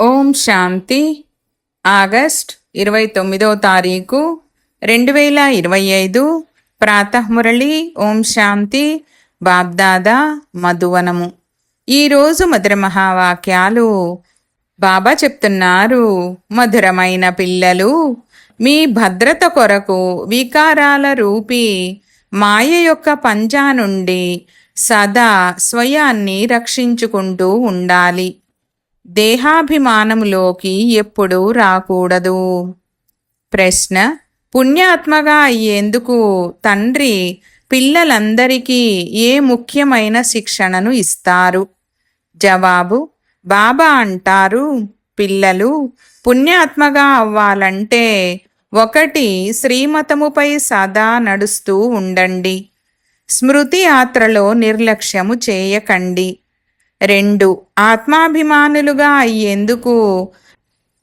ఓం శాంతి. August ఇరవై తొమ్మిదో తారీఖు రెండు వేల ఇరవై ఐదు ప్రాతఃమురళి. ఓం శాంతి. బాబ్దాదా మధువనము. ఈరోజు మధుర మహావాక్యాలు బాబా చెప్తున్నారు. మధురమైన పిల్లలు మీ భద్రత కొరకు వికారాల రూపి మాయ యొక్క పంజా నుండి సదా స్వయాన్ని రక్షించుకుంటూ ఉండాలి. దేహాభిమానములోకి ఎప్పుడూ రాకూడదు. ప్రశ్న పుణ్యాత్మగా అయ్యేందుకు తండ్రి పిల్లలందరికీ ఏ ముఖ్యమైన శిక్షణను ఇస్తారు? జవాబు బాబా అంటారు పిల్లలు పుణ్యాత్మగా అవ్వాలంటే ఒకటి శ్రీమతముపై సదా నడుస్తూ ఉండండి. స్మృతి యాత్రలో నిర్లక్ష్యము చేయకండి. రెండు. ఆత్మాభిమానులుగా అయ్యేందుకు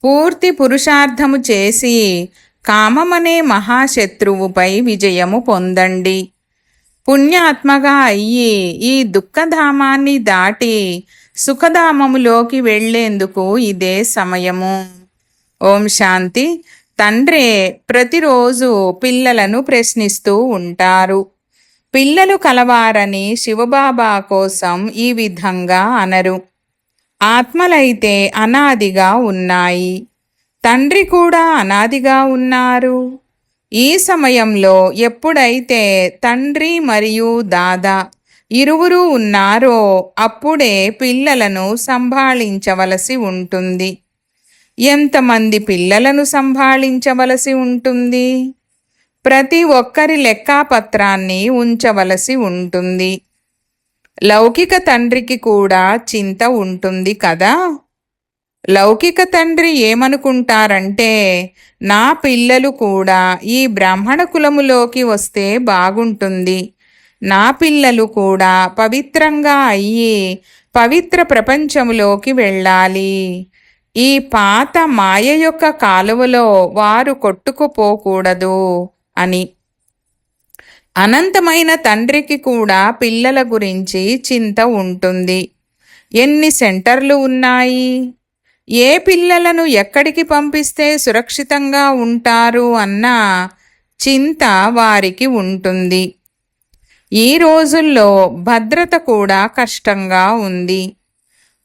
పూర్తి పురుషార్థము చేసి కామమనే మహాశత్రువుపై విజయము పొందండి. పుణ్యాత్మగా అయ్యి ఈ దుఃఖధామాన్ని దాటి సుఖధామములోకి వెళ్ళేందుకు ఇదే సమయము. ఓం శాంతి. తండ్రే ప్రతిరోజు పిల్లలను ప్రశ్నిస్తూ ఉంటారు. పిల్లలు కలవారని శివబాబా కోసం ఈ విధంగా అనరు. ఆత్మలైతే అనాదిగా ఉన్నాయి. తండ్రి కూడా అనాదిగా ఉన్నారు. ఈ సమయంలో ఎప్పుడైతే తండ్రి మరియు దాదా ఇరువురు ఉన్నారో అప్పుడే పిల్లలను సంభాళించవలసి ఉంటుంది. ఎంతమంది పిల్లలను సంభాళించవలసి ఉంటుంది? ప్రతి ఒక్కరి లెక్కాపత్రాన్ని ఉంచవలసి ఉంటుంది. లౌకిక తండ్రికి కూడా చింత ఉంటుంది కదా? లౌకిక తండ్రి ఏమనుకుంటారంటే నా పిల్లలు కూడా ఈ బ్రాహ్మణ కులములోకి వస్తే బాగుంటుంది. నా పిల్లలు కూడా పవిత్రంగా అయ్యి పవిత్ర ప్రపంచంలోకి వెళ్ళాలి. ఈ పాత మాయ యొక్క కాలువలో వారు కొట్టుకుపోకూడదు. అని. అనంతమైన తండ్రికి కూడా పిల్లల గురించి చింత ఉంటుంది. ఎన్ని సెంటర్లు ఉన్నాయి? ఏ పిల్లలను ఎక్కడికి పంపిస్తే సురక్షితంగా ఉంటారు అన్న చింత వారికి ఉంటుంది. ఈ రోజుల్లో భద్రత కూడా కష్టంగా ఉంది.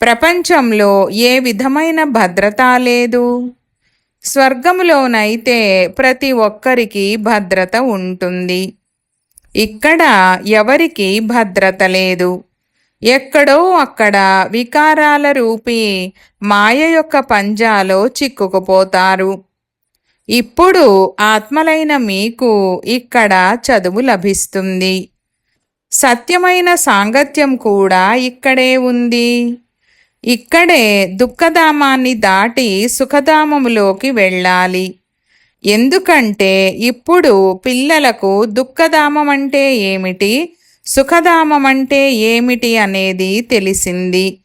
ప్రపంచంలో ఏ విధమైన భద్రత లేదు. స్వర్గములోనైతే ప్రతి ఒక్కరికి భద్రత ఉంటుంది. ఇక్కడ ఎవరికి భద్రత లేదు. ఎక్కడో అక్కడ వికారాల రూపీ మాయ యొక్క పంజాలో చిక్కుకుపోతారు. ఇప్పుడు ఆత్మలైన మీకు ఇక్కడ చదువు లభిస్తుంది. సత్యమైన సాంగత్యం కూడా ఇక్కడే ఉంది. ఇక్కడే దుఃఖధామాన్ని దాటి సుఖధామములోకి వెళ్ళాలి. ఎందుకంటే ఇప్పుడు పిల్లలకు దుఃఖధామం అంటే ఏమిటి? సుఖధామం అంటే ఏమిటి అనేది తెలిసింది.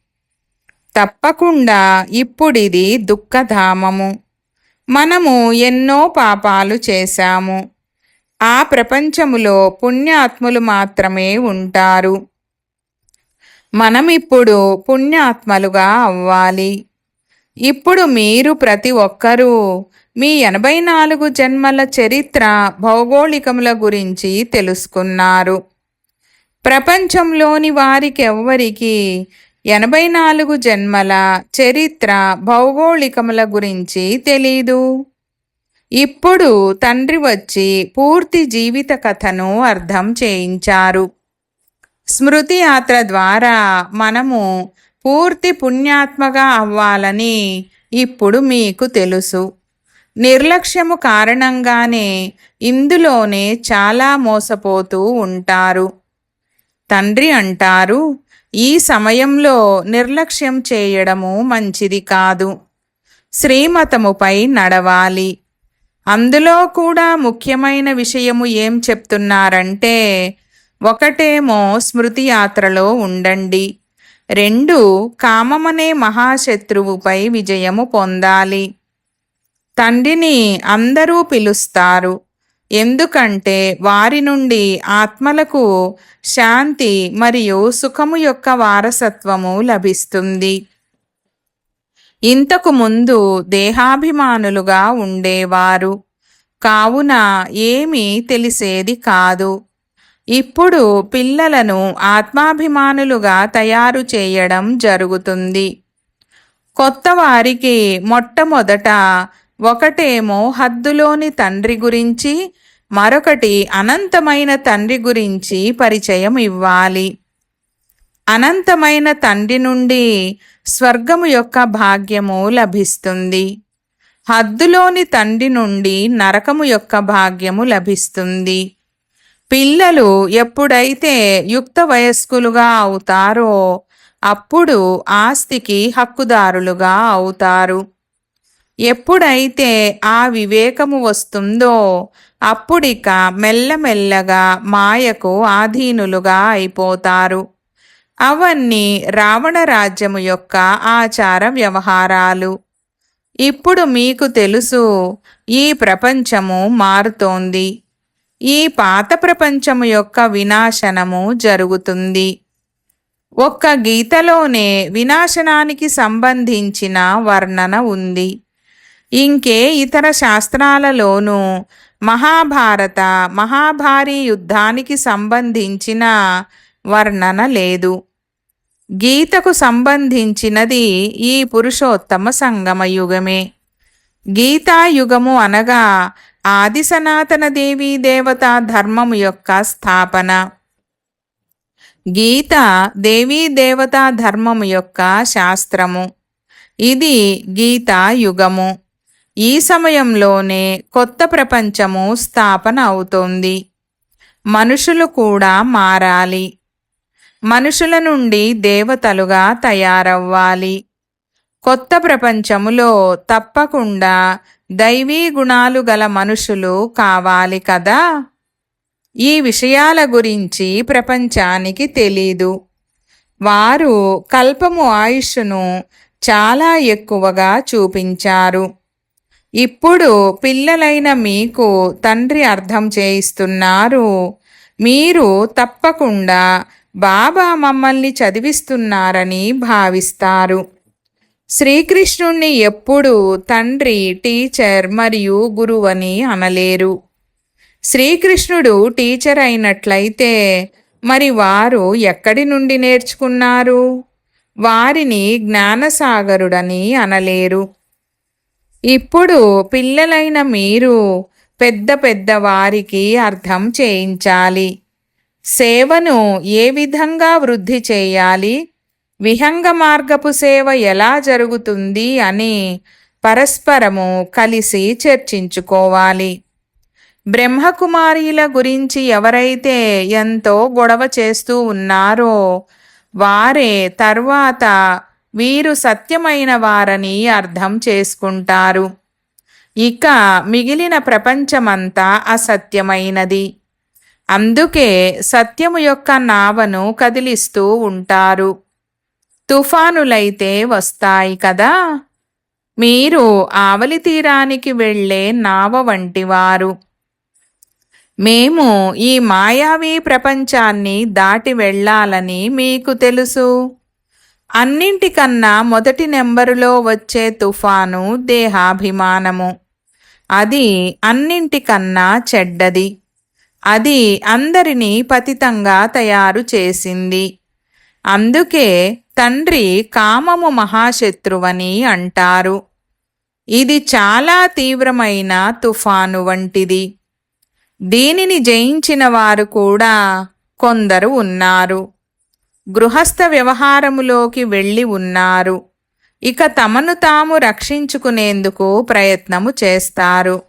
తప్పకుండా ఇప్పుడిది దుఃఖధామము. మనము ఎన్నో పాపాలు చేశాము. ఆ ప్రపంచములో పుణ్యాత్ములు మాత్రమే ఉంటారు. మనం ఇప్పుడు పుణ్యాత్మలుగా అవ్వాలి. ఇప్పుడు మీరు ప్రతి ఒక్కరూ మీ ఎనభై నాలుగు జన్మల చరిత్ర భౌగోళికముల గురించి తెలుసుకున్నారు. ప్రపంచంలోని వారికి ఎవ్వరికి ఎనభై నాలుగు జన్మల చరిత్ర భౌగోళికముల గురించి తెలీదు. ఇప్పుడు తండ్రి వచ్చి పూర్తి జీవిత కథను అర్థం చేయించారు. స్మృతి యాత్ర ద్వారా మనము పూర్తి పుణ్యాత్మగా అవ్వాలని ఇప్పుడు మీకు తెలుసు. నిర్లక్ష్యము కారణంగానే ఇందులోనే చాలా మోసపోతూ ఉంటారు. తండ్రి అంటారు ఈ సమయంలో నిర్లక్ష్యం చేయడము మంచిది కాదు. శ్రీమతముపై నడవాలి. అందులో కూడా ముఖ్యమైన విషయము ఏం చెప్తున్నారంటే ఒకటేమో స్మృతి యాత్రలో ఉండండి. రెండు కామమనే మహాశత్రువుపై విజయము పొందాలి. తండ్రిని అందరూ పిలుస్తారు. ఎందుకంటే వారి నుండి ఆత్మలకు శాంతి మరియు సుఖము యొక్క వారసత్వము లభిస్తుంది. ఇంతకు ముందు దేహాభిమానులుగా ఉండేవారు. కావున ఏమీ తెలిసేది కాదు. ఇప్పుడు పిల్లలను ఆత్మాభిమానులుగా తయారు చేయడం జరుగుతుంది. కొత్త వారికి మొట్టమొదట ఒకటేమో హద్దులోని తండ్రి గురించి మరొకటి అనంతమైన తండ్రి గురించి పరిచయం ఇవ్వాలి. అనంతమైన తండ్రి నుండి స్వర్గము యొక్క భాగ్యము లభిస్తుంది. హద్దులోని తండ్రి నుండి నరకము యొక్క భాగ్యము లభిస్తుంది. పిల్లలు ఎప్పుడైతే యుక్త వయస్కులుగా అవుతారో అప్పుడు ఆస్తికి హక్కుదారులుగా అవుతారు. ఎప్పుడైతే ఆ వివేకము వస్తుందో అప్పుడిక మెల్లమెల్లగా మాయకు ఆధీనులుగా అయిపోతారు. అవన్నీ రావణ రాజ్యము యొక్క ఆచార వ్యవహారాలు. ఇప్పుడు మీకు తెలుసు ఈ ప్రపంచము మారుతోంది. ఈ పాత ప్రపంచము యొక్క వినాశనము జరుగుతుంది. ఒక్క గీతలోనే వినాశనానికి సంబంధించిన వర్ణన ఉంది. ఇంకే ఇతర శాస్త్రాలలోనూ మహాభారత మహాభారీ యుద్ధానికి సంబంధించిన వర్ణన లేదు. గీతకు సంబంధించినది ఈ పురుషోత్తమ సంగమ యుగమే గీతాయుగము అనగా ఆది సనాతన దేవీ దేవతా ధర్మము యొక్క స్థాపన. గీత దేవీ దేవతా ధర్మము యొక్క శాస్త్రము. ఇది గీతాయుగము ఈ సమయంలోనే కొత్త ప్రపంచము స్థాపన అవుతోంది. మనుషులు కూడా మారాలి. మనుషుల నుండి దేవతలుగా తయారవ్వాలి. కొత్త ప్రపంచములో తప్పకుండా దైవీ గుణాలు గల మనుషులు కావాలి కదా? ఈ విషయాల గురించి ప్రపంచానికి తెలీదు. వారు కల్పము ఆయుష్ను చాలా ఎక్కువగా చూపించారు. ఇప్పుడు పిల్లలైన మీకు తండ్రి అర్థం చేయిస్తున్నారు. మీరు తప్పకుండా బాబా మమ్మల్ని చదివిస్తున్నారని భావిస్తారు. శ్రీకృష్ణుణ్ణి ఎప్పుడూ తండ్రి టీచర్ మరియు గురువని అనలేరు. శ్రీకృష్ణుడు టీచర్ అయినట్లయితే మరి వారు ఎక్కడి నుండి నేర్చుకున్నారు? వారిని జ్ఞానసాగరుడని అనలేరు. ఇప్పుడు పిల్లలైన మీరు పెద్ద పెద్ద వారికి అర్థం చేయించాలి. సేవను ఏ విధంగా వృద్ధి చేయాలి? విహంగ మార్గపు సేవ ఎలా జరుగుతుంది అని పరస్పరము కలిసి చర్చించుకోవాలి. బ్రహ్మకుమారీల గురించి ఎవరైతే ఎంతో గొడవ చేస్తూ ఉన్నారో వారే తర్వాత వీరు సత్యమైన వారని అర్థం చేసుకుంటారు. ఇక మిగిలిన ప్రపంచమంతా అసత్యమైనది. అందుకే సత్యము యొక్క నావను కదిలిస్తూ ఉంటారు. తుఫానులైతే వస్తాయి కదా. మీరు ఆవలి తీరానికి వెళ్ళే నావ వంటివారు. మేము ఈ మాయావి ప్రపంచాన్ని దాటి వెళ్ళాలని మీకు తెలుసు. అన్నింటికన్నా మొదటి నెంబరులో వచ్చే తుఫాను దేహాభిమానము. అది అన్నింటికన్నా చెడ్డది. అది అందరినీ పతితంగా తయారు చేసింది. అందుకే తండ్రి కామము మహాశత్రువని అంటారు. ఇది చాలా తీవ్రమైన తుఫాను వంటిది. దీనిని జయించిన వారు కూడా కొందరు ఉన్నారు. గృహస్థ వ్యవహారములోకి వెళ్ళి ఉన్నారు. ఇక తమను తాము రక్షించుకునేందుకు ప్రయత్నము చేస్తారు.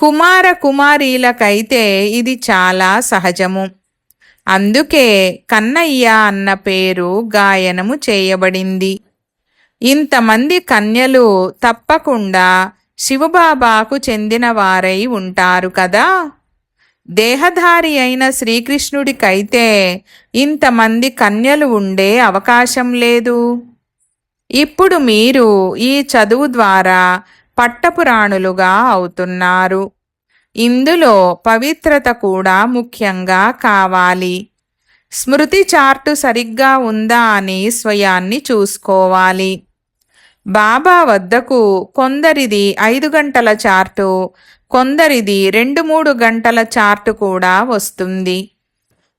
కుమార కుమారీలకైతే ఇది చాలా సహజము. అందుకే కన్నయ్య అన్న పేరు గాయనము చేయబడింది. ఇంతమంది కన్యలు తప్పకుండా శివబాబాకు చెందినవారై ఉంటారు కదా? దేహధారి అయిన శ్రీకృష్ణుడికైతే ఇంతమంది కన్యలు ఉండే అవకాశం లేదు. ఇప్పుడు మీరు ఈ చదువు ద్వారా పట్టపురాణులుగా అవుతున్నారు. ఇందులో పవిత్రత కూడా ముఖ్యంగా కావాలి. స్మృతి చార్టు సరిగ్గా ఉందా అని స్వయాన్ని చూసుకోవాలి. బాబా వద్దకు కొందరిది ఐదు గంటల చార్టు కొందరిది రెండు మూడు గంటల చార్టు కూడా వస్తుంది.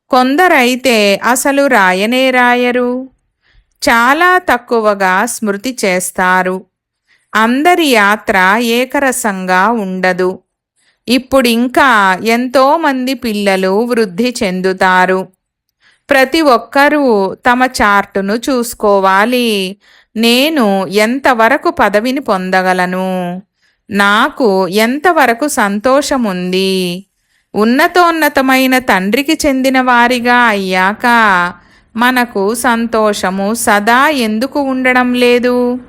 కొందరైతే అసలు రాయనే రాయరు. చాలా తక్కువగా స్మృతి చేస్తారు. అందరి యాత్ర ఏకరసంగా ఉండదు. ఇప్పుడు ఇంకా ఎంతోమంది పిల్లలు వృద్ధి చెందుతారు. ప్రతి ఒక్కరూ తమ చార్టును చూసుకోవాలి. నేను ఎంతవరకు పదవిని పొందగలను? నాకు ఎంతవరకు సంతోషముంది? ఉన్నతోన్నతమైన తండ్రికి చెందిన వారిగా అయ్యాక మనకు సంతోషము సదా ఎందుకు ఉండడం లేదు?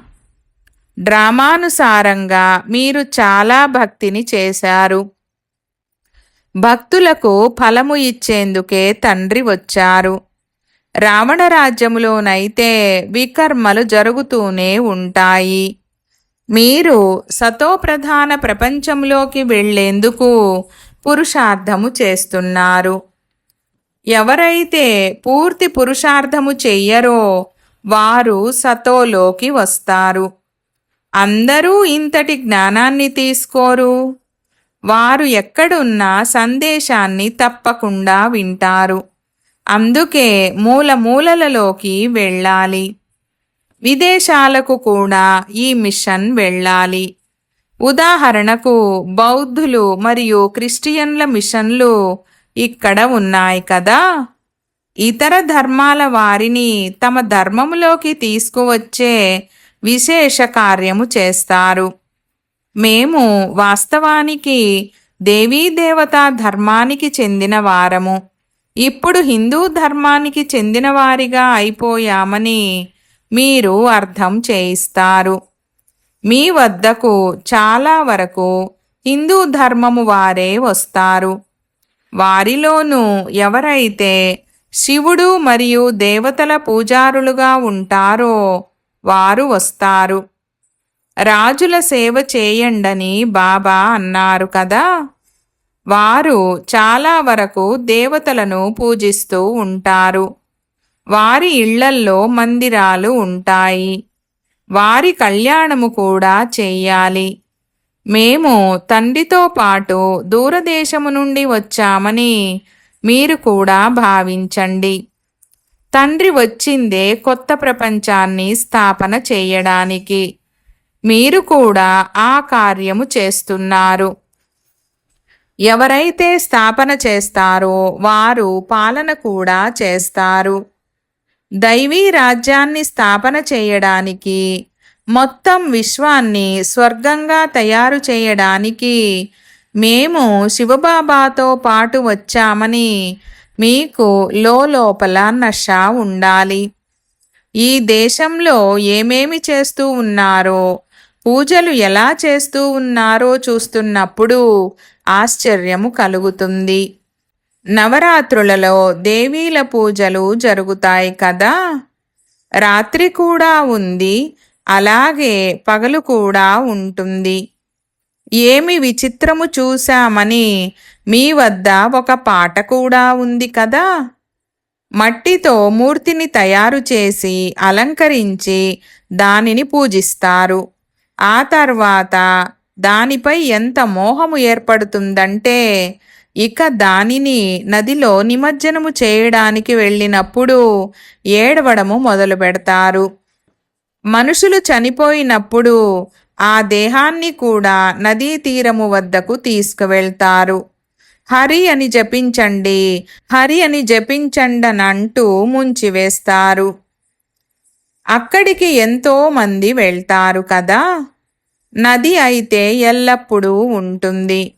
డ్రామానుసారంగా మీరు చాలా భక్తిని చేశారు. భక్తులకు ఫలము ఇచ్చేందుకే తండ్రి వచ్చారు. రావణ రాజ్యములోనైతే వికర్మలు జరుగుతూనే ఉంటాయి. మీరు సతోప్రధాన ప్రపంచంలోకి వెళ్ళేందుకు పురుషార్థము చేస్తున్నారు. ఎవరైతే పూర్తి పురుషార్థము చెయ్యరో వారు సతోలోకి వస్తారు. అందరూ ఇంతటి జ్ఞానాన్ని తీసుకోరు. వారు ఎక్కడున్నా సందేశాన్ని తప్పకుండా వింటారు. అందుకే మూల మూలలలోకి వెళ్ళాలి. విదేశాలకు కూడా ఈ మిషన్ వెళ్ళాలి. ఉదాహరణకు బౌద్ధులు మరియు క్రిస్టియన్ల మిషన్లు ఇక్కడ ఉన్నాయి కదా. ఇతర ధర్మాల వారిని తమ ధర్మములోకి తీసుకువచ్చే విశేష కార్యము చేస్తారు. మేము వాస్తవానికి దేవీదేవతా ధర్మానికి చెందిన వారము. ఇప్పుడు హిందూ ధర్మానికి చెందిన వారిగా అయిపోయామని మీరు అర్థం చేయిస్తారు. మీ వద్దకు చాలా వరకు హిందూ ధర్మము వారే వస్తారు. వారిలోనూ ఎవరైతే శివుడు మరియు దేవతల పూజారులుగా ఉంటారో వారు వస్తారు. రాజుల సేవ చేయండని బాబా అన్నారు కదా. వారు చాలా వరకు దేవతలను పూజిస్తూ ఉంటారు. వారి ఇళ్ళల్లో మందిరాలు ఉంటాయి. వారి కళ్యాణము కూడా చెయ్యాలి మేము తండ్రితో పాటు దూరదేశము నుండి వచ్చామని మీరు కూడా భావించండి. తండ్రి వచ్చిందే కొత్త ప్రపంచాన్ని స్థాపన చేయడానికి. మీరు కూడా ఆ కార్యము చేస్తున్నారు. ఎవరైతే స్థాపన చేస్తారో వారు పాలన కూడా చేస్తారు. దైవీ రాజ్యాన్ని స్థాపన చేయడానికి మొత్తం విశ్వాన్ని స్వర్గంగా తయారు చేయడానికి మేము శివబాబాతో పాటు వచ్చామని మీకు లోపల నష ఉండాలి. ఈ దేశంలో ఏమేమి చేస్తూ ఉన్నారో పూజలు ఎలా చేస్తూ ఉన్నారో చూస్తున్నప్పుడు ఆశ్చర్యము కలుగుతుంది. నవరాత్రులలో దేవీల పూజలు జరుగుతాయి కదా? రాత్రి కూడా ఉంది అలాగే పగలు కూడా ఉంటుంది. ఏమి విచిత్రము చూశామని మీ వద్ద ఒక పాట కూడా ఉంది కదా? మట్టితో మూర్తిని తయారు చేసి అలంకరించి దానిని పూజిస్తారు. ఆ తర్వాత దానిపై ఎంత మోహము ఏర్పడుతుందంటే ఇక దానిని నదిలో నిమజ్జనము చేయడానికి వెళ్ళినప్పుడు ఏడవడము మొదలు పెడతారు. మనుషులు చనిపోయినప్పుడు ఆ దేహాన్ని కూడా నదీ తీరము వద్దకు తీసుకువెళ్తారు. హరి అని జపించండి. హరి అని జపించండనంటూ ముంచివేస్తారు అక్కడికి ఎంతో మంది వెళ్తారు కదా. నది అయితే ఎల్లప్పుడూ ఉంటుంది.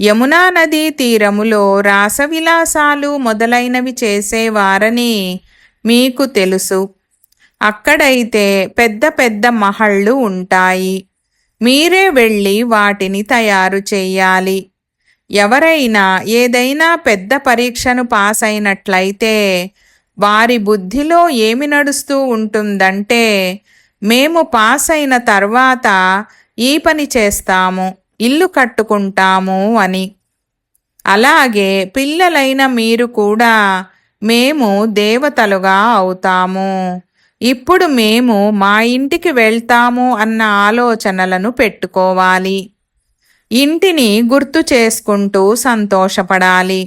యమునా నదీ తీరములో రాసవిలాసాలు మొదలైనవి చేసేవారని మీకు తెలుసు. అక్కడైతే పెద్ద పెద్ద మహళ్ళు ఉంటాయి. మీరే వెళ్ళి వాటిని తయారు చేయాలి. ఎవరైనా ఏదైనా పెద్ద పరీక్షను పాస్ అయినట్లయితే వారి బుద్ధిలో ఏమి నడుస్తూ ఉంటుందంటే మేము పాస్ అయిన తర్వాత ఈ పని చేస్తాము ఇల్లు కట్టుకుంటాము అని. అలాగే పిల్లలైన మీరు కూడా మేము దేవతలుగా అవుతాము. ఇప్పుడు మేము మా ఇంటికి వెళ్తాము అన్న ఆలోచనలను పెట్టుకోవాలి. ఇంటిని గుర్తు చేసుకుంటూ సంతోషపడాలి.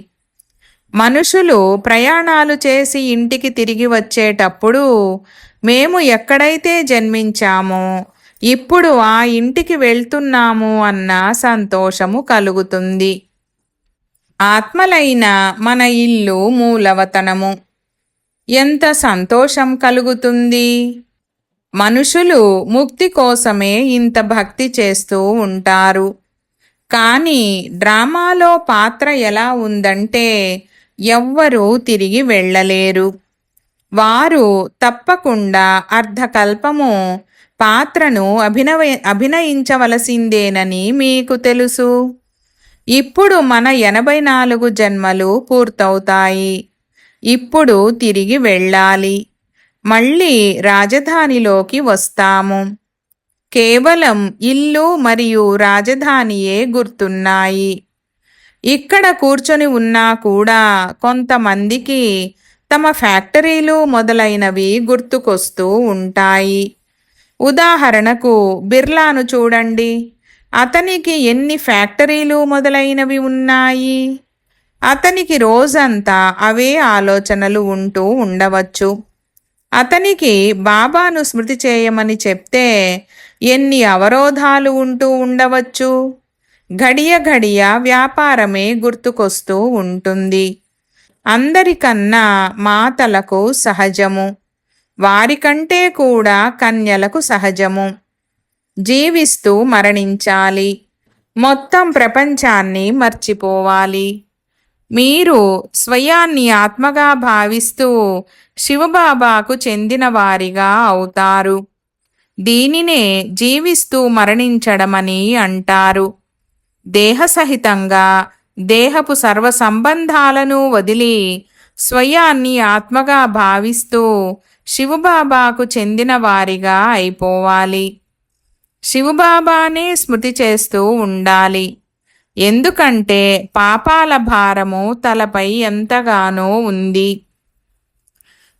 మనుషులు ప్రయాణాలు చేసి ఇంటికి తిరిగి వచ్చేటప్పుడు మేము ఎక్కడైతే జన్మించామో ఇప్పుడు ఆ ఇంటికి వెళ్తున్నాము అన్న సంతోషము కలుగుతుంది. ఆత్మలైన మన ఇల్లు మూలవతనము. ఎంత సంతోషం కలుగుతుంది! మనుషులు ముక్తి కోసమే ఇంత భక్తి చేస్తూ ఉంటారు. కానీ డ్రామాలో పాత్ర ఎలా ఉందంటే ఎవ్వరూ తిరిగి వెళ్ళలేరు. వారు తప్పకుండా అర్ధకల్పము పాత్రను అభినవ అభినయించవలసిందేనని మీకు తెలుసు. ఇప్పుడు మన ఎనభై నాలుగు జన్మలు పూర్తవుతాయి. ఇప్పుడు తిరిగి వెళ్ళాలి. మళ్ళీ రాజధానిలోకి వస్తాము. కేవలం ఇల్లు మరియు రాజధానియే గుర్తున్నాయి. ఇక్కడ కూర్చొని ఉన్నా కూడా కొంతమందికి తమ ఫ్యాక్టరీలు మొదలైనవి గుర్తుకొస్తూ ఉంటాయి. ఉదాహరణకు బిర్లాను చూడండి. అతనికి ఎన్ని ఫ్యాక్టరీలు మొదలైనవి ఉన్నాయి? అతనికి రోజంతా అవే ఆలోచనలు ఉంటూ ఉండవచ్చు. అతనికి బాబాను స్మృతి చేయమని చెప్తే ఎన్ని అవరోధాలు ఉంటూ ఉండవచ్చు? గడియ ఘడియ వ్యాపారమే గుర్తుకొస్తూ ఉంటుంది. అందరికన్నా మాతలకు సహజము. వారికంటే కూడా కన్యలకు సహజము. జీవిస్తూ మరణించాలి. మొత్తం ప్రపంచాన్ని మర్చిపోవాలి. మీరు స్వయాన్ని ఆత్మగా భావిస్తూ శివబాబాకు చెందిన వారిగా అవుతారు. దీనినే జీవిస్తూ మరణించడమని అంటారు. దేహసహితంగా దేహపు సర్వ సంబంధాలను వదిలి స్వయాన్ని ఆత్మగా భావిస్తూ శివబాబాకు చెందిన వారిగా అయిపోవాలి. శివబాబానే స్మృతి చేస్తూ ఉండాలి. ఎందుకంటే పాపాల భారము తలపై ఎంతగానో ఉంది.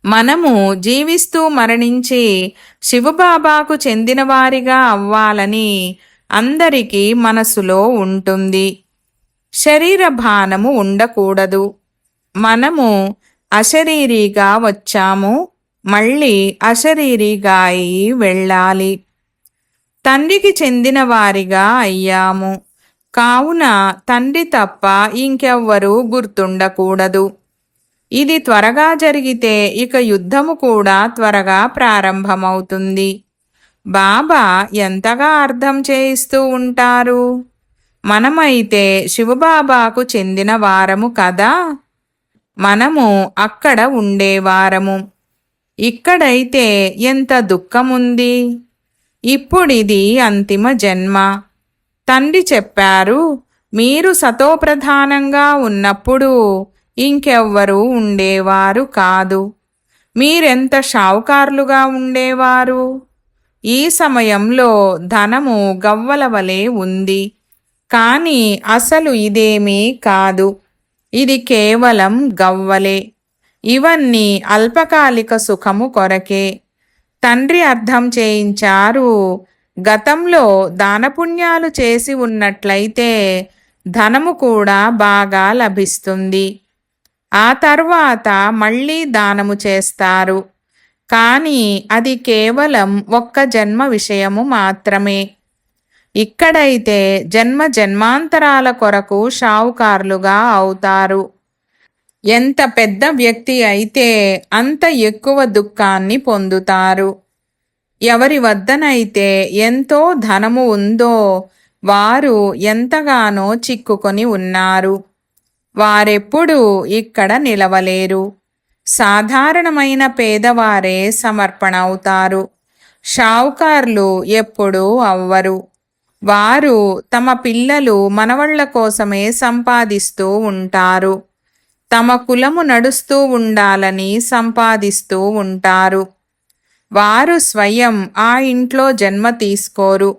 మనము జీవిస్తూ మరణించి శివబాబాకు చెందినవారిగా అవ్వాలని అందరికీ మనసులో ఉంటుంది. శరీర భానము ఉండకూడదు. మనము అశరీరిగా వచ్చాము. మళ్ళీ అశరీరిగా అయి వెళ్ళాలి. తండ్రికి చెందిన వారిగా అయ్యాము. కావున తండ్రి తప్ప ఇంకెవ్వరూ గుర్తుండకూడదు. ఇది త్వరగా జరిగితే ఇక యుద్ధము కూడా త్వరగా ప్రారంభమవుతుంది. బాబా ఎంతగా అర్థం చేయిస్తూ ఉంటారు? మనమైతే శివబాబాకు చెందిన వారము కదా? మనము అక్కడ ఉండేవారము ఇక్కడైతే ఎంత దుఃఖముంది? ఇప్పుడిది అంతిమ జన్మ. తండ్రి చెప్పారు మీరు సతోప్రధానంగా ఉన్నప్పుడు ఇంకెవ్వరూ ఉండేవారు కాదు. మీరెంత షావుకారులుగా ఉండేవారు? ఈ సమయంలో ధనము గవ్వల వలె ఉంది. కానీ అసలు ఇదేమీ కాదు. ఇది కేవలం గవ్వలే. ఇవన్నీ అల్పకాలిక సుఖము కొరకే. తండ్రి అర్థం చేయించారు గతంలో దానపుణ్యాలు చేసి ఉన్నట్లయితే ధనము కూడా బాగా లభిస్తుంది. ఆ తర్వాత మళ్ళీ దానము చేస్తారు. కానీ అది కేవలం ఒక్క జన్మ విషయము మాత్రమే. ఇక్కడైతే జన్మ జన్మాంతరాల కొరకు షావుకారులుగా అవుతారు. ఎంత పెద్ద వ్యక్తి అయితే అంత ఎక్కువ దుఃఖాన్ని పొందుతారు. ఎవరి వద్దనైతే ఎంతో ధనము ఉందో వారు ఎంతగానో చిక్కుకొని ఉన్నారు. వారెప్పుడూ ఇక్కడ నిలవలేరు. సాధారణమైన పేదవారే సమర్పణ అవుతారు షావుకార్లు ఎప్పుడూ అవ్వరు. వారు తమ పిల్లలు మనవళ్ళ కోసమే సంపాదిస్తూ ఉంటారు. తమ కులము నడుస్తూ ఉండాలని సంపాదిస్తూ ఉంటారు. వారు స్వయం ఆ ఇంట్లో జన్మ తీసుకోరు.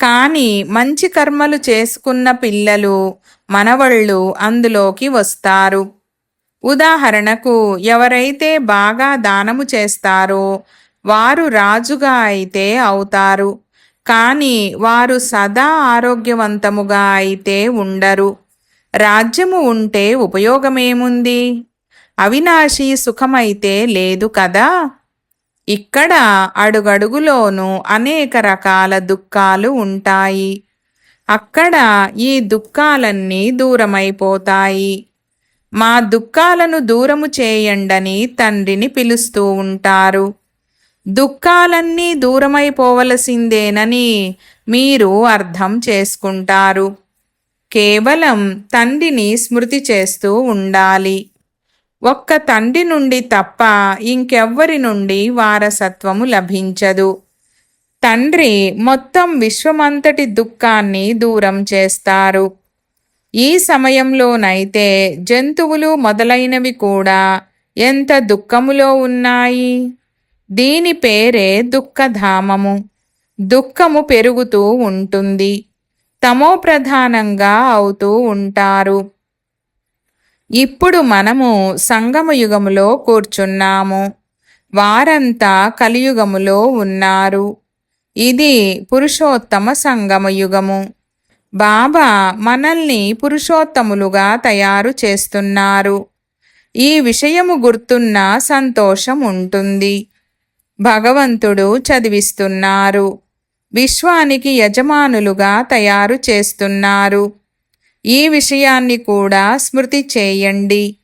కానీ మంచి కర్మలు చేసుకున్న పిల్లలు మనవళ్ళు అందులోకి వస్తారు. ఉదాహరణకు ఎవరైతే బాగా దానము చేస్తారో వారు రాజుగా అయితే అవుతారు. కానీ వారు సదా ఆరోగ్యవంతముగా అయితే ఉండరు. రాజ్యము ఉంటే ఉపయోగమేముంది? అవినాశి సుఖమైతే లేదు కదా? ఇక్కడ అడుగడుగులోనూ అనేక రకాల దుఃఖాలు ఉంటాయి. అక్కడ ఈ దుఃఖాలన్నీ దూరమైపోతాయి. మా దుఃఖాలను దూరము చేయండని తండ్రిని పిలుస్తూ ఉంటారు. దుఃఖాలన్నీ దూరమైపోవలసిందేనని మీరు అర్థం చేసుకుంటారు. కేవలం తండ్రిని స్మృతి చేస్తూ ఉండాలి. ఒక్క తండ్రి నుండి తప్ప ఇంకెవ్వరి నుండి వారసత్వము లభించదు. తండ్రి మొత్తం విశ్వమంతటి దుఃఖాన్ని దూరం చేస్తారు. ఈ సమయంలోనైతే జంతువులు మొదలైనవి కూడా ఎంత దుఃఖములో ఉన్నాయి? దీని పేరే దుఃఖధామము. దుఃఖము పెరుగుతూ ఉంటుంది. తమో ప్రధానంగా అవుతూ ఉంటారు. ఇప్పుడు మనము సంగమయుగములో కూర్చున్నాము. వారంతా కలియుగములో ఉన్నారు. ఇది పురుషోత్తమ సంగమయుగము బాబా మనల్ని పురుషోత్తములుగా తయారు చేస్తున్నారు. ఈ విషయము గుర్తున్న సంతోషం ఉంటుంది. భగవంతుడు చదివిస్తున్నారు. విశ్వానికి యజమానులుగా తయారు చేస్తున్నారు. ఈ విషయాన్ని కూడా స్మృతి చేయండి.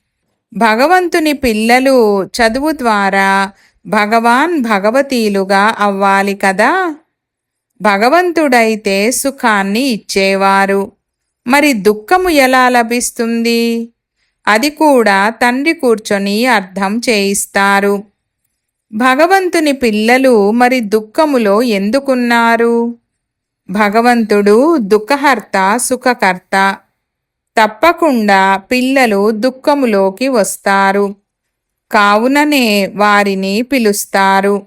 భగవంతుని పిల్లలు చదువు ద్వారా భగవాన్ భగవతీలుగా అవ్వాలి కదా? భగవంతుడైతే సుఖాన్ని ఇచ్చేవారు. మరి దుఃఖము ఎలా లభిస్తుంది? అది కూడా తండ్రి కూర్చొని అర్థం చేయిస్తారు. భగవంతుని పిల్లలు మరి దుఃఖములో ఎందుకున్నారు? భగవంతుడు దుఃఖహర్త సుఖకర్త. తప్పకుండా పిల్లలు దుఃఖములోకి వస్తారు. కావుననే వారిని పిలుస్తారు.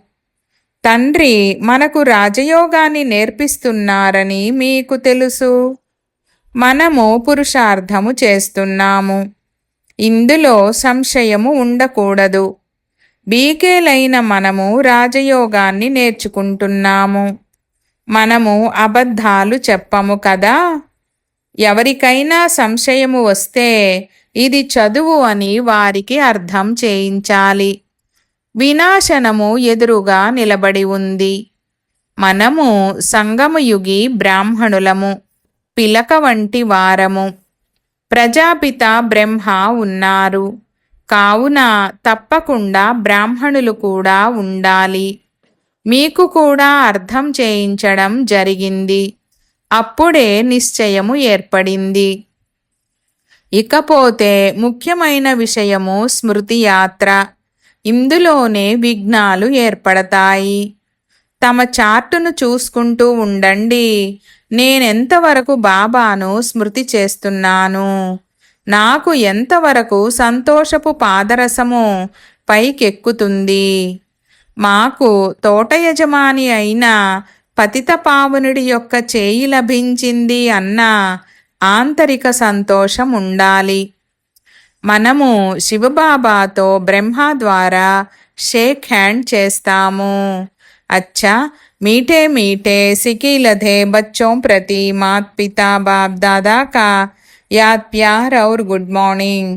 తండ్రి మనకు రాజయోగాన్ని నేర్పిస్తున్నారని మీకు తెలుసు. మనము పురుషార్థము చేస్తున్నాము. ఇందులో సంశయము ఉండకూడదు. బీకేలైన మనము రాజయోగాన్ని నేర్చుకుంటున్నాము. మనము అబద్ధాలు చెప్పము కదా? ఎవరికైనా సంశయము వస్తే ఇది చదువు అని వారికి అర్థం చేయించాలి. వినాశనము ఎదురుగా నిలబడి ఉంది. మనము సంగమయుగి బ్రాహ్మణులము పిలక వంటి వారము. ప్రజాపిత బ్రహ్మ ఉన్నారు. కావున తప్పకుండా బ్రాహ్మణులు కూడా ఉండాలి. మీకు కూడా అర్థం చేయించడం జరిగింది. అప్పుడే నిశ్చయము ఏర్పడింది. ఇకపోతే ముఖ్యమైన విషయము స్మృతి యాత్ర. ఇందులోనే విఘ్నాలు ఏర్పడతాయి. తమ చార్టును చూసుకుంటూ ఉండండి. నేనెంతవరకు బాబాను స్మృతి చేస్తున్నాను? నాకు ఎంతవరకు సంతోషపు పాదరసము పైకెక్కుతుంది? మాకు తోట యజమాని అయిన పతిత పావనుడి యొక్క చేయి లభించింది అన్న ఆంతరిక సంతోషం ఉండాలి మనము శివబాబాతో బ్రహ్మ ద్వారా షేక్ హ్యాండ్ చేస్తాము అచ్చా మీఠే మీఠే సికీలధే బచ్చోं ప్రతి మాత్ పితా బాప్ దాదా కా याद प्यार और गुड मॉर्निंग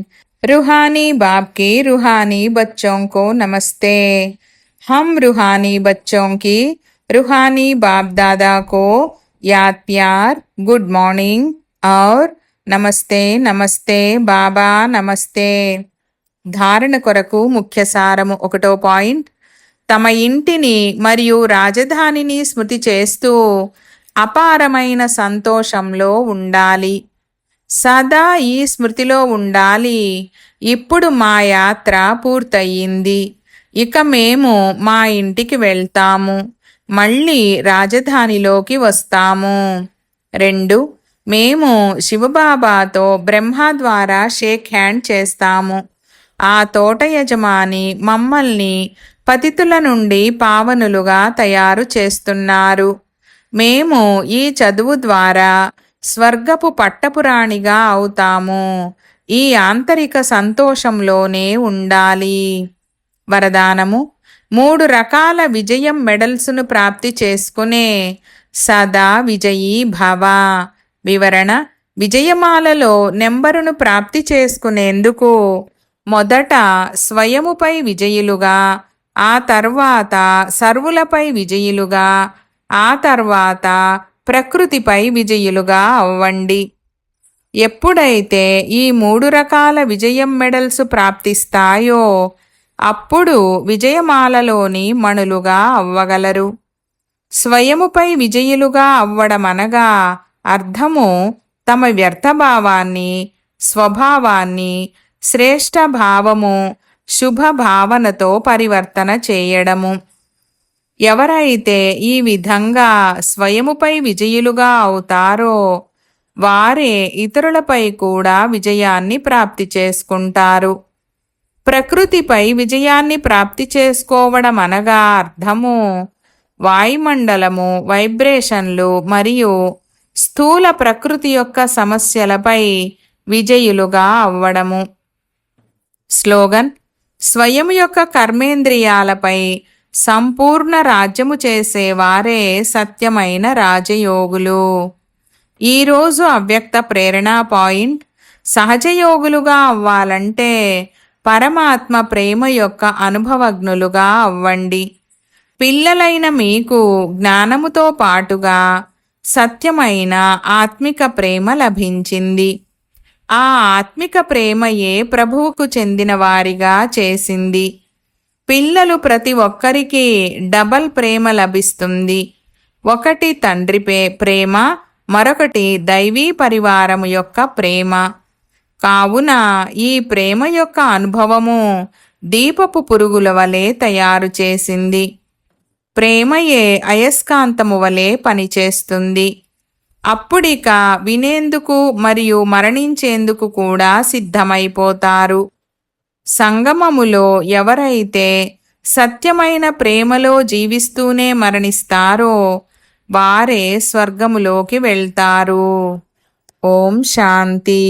रूहानी बाप की रूहानी बच्चों को नमस्ते हम रूहानी बच्चों की रूहानी बाप दादा को याद प्यार गुड मॉर्निंग और నమస్తే నమస్తే బాబా నమస్తే ధారణ కొరకు ముఖ్య సారము ఒకటో పాయింట్ తమ ఇంటిని మరియు రాజధానిని స్మృతి చేస్తూ అపారమైన సంతోషంలో ఉండాలి సదా ఈ స్మృతిలో ఉండాలి ఇప్పుడు మా యాత్ర పూర్తయింది ఇక మేము మా ఇంటికి వెళ్తాము మళ్ళీ రాజధానిలోకి వస్తాము. రెండు మేము శివబాబాతో బ్రహ్మ ద్వారా షేక్ హ్యాండ్ చేస్తాము. ఆ తోట యజమాని మమ్మల్ని పతితుల నుండి పావనులుగా తయారు చేస్తున్నారు. మేము ఈ చదువు ద్వారా స్వర్గపు పట్టపురాణిగా అవుతాము. ఈ ఆంతరిక సంతోషంలోనే ఉండాలి. వరదానము మూడు రకాల విజయం మెడల్స్ను ప్రాప్తి చేసుకునే సదా విజయీ భవ. వివరణ విజయమాలలో నెంబరును ప్రాప్తి చేసుకునేందుకు మొదట స్వయముపై విజయులుగా ఆ తర్వాత సర్వులపై విజయులుగా ఆ తర్వాత ప్రకృతిపై విజయులుగా అవ్వండి. ఎప్పుడైతే ఈ మూడు రకాల విజయం మెడల్స్ ప్రాప్తిస్తాయో అప్పుడు విజయమాలలోని మణులుగా అవ్వగలరు. స్వయముపై విజయులుగా అవ్వడమనగా అర్థము తమ వ్యర్థభావాన్ని స్వభావాన్ని శ్రేష్ఠ భావము శుభ భావనతో పరివర్తన చేయడము. ఎవరైతే ఈ విధంగా స్వయముపై విజయులుగా అవుతారో వారే ఇతరులపై కూడా విజయాన్ని ప్రాప్తి చేసుకుంటారు. ప్రకృతిపై విజయాన్ని ప్రాప్తి చేసుకోవడం అనగా అర్థము. వాయుమండలము వైబ్రేషన్లు మరియు స్థూల ప్రకృతి యొక్క సమస్యలపై విజయులుగా అవ్వడము. స్లోగన్ స్వయం యొక్క కర్మేంద్రియాలపై సంపూర్ణ రాజ్యము చేసేవారే సత్యమైన రాజయోగులు. ఈరోజు అవ్యక్త ప్రేరణ పాయింట్ సహజయోగులుగా అవ్వాలంటే పరమాత్మ ప్రేమ యొక్క అనుభవజ్ఞులుగా అవ్వండి. పిల్లలైన మీకు జ్ఞానముతో పాటుగా సత్యమైన ఆత్మిక ప్రేమ లభించింది. ఆ ఆత్మిక ప్రేమయే ప్రభువుకు చెందిన వారిగా చేసింది. పిల్లలు ప్రతి ఒక్కరికి డబల్ ప్రేమ లభిస్తుంది. ఒకటి తండ్రి ప్రేమ మరొకటి దైవీ పరివారము యొక్క ప్రేమ. కావున ఈ ప్రేమ యొక్క అనుభవము దీపపు పురుగుల వలె తయారు చేసింది. ప్రేమయే అయస్కాంతము వలె పనిచేస్తుంది. అప్పుడిక వినేందుకు మరియు మరణించేందుకు కూడా సిద్ధమైపోతారు. సంగమములో ఎవరైతే సత్యమైన ప్రేమలో జీవిస్తూనే మరణిస్తారో వారే స్వర్గములోకి వెళ్తారు. ఓం శాంతి.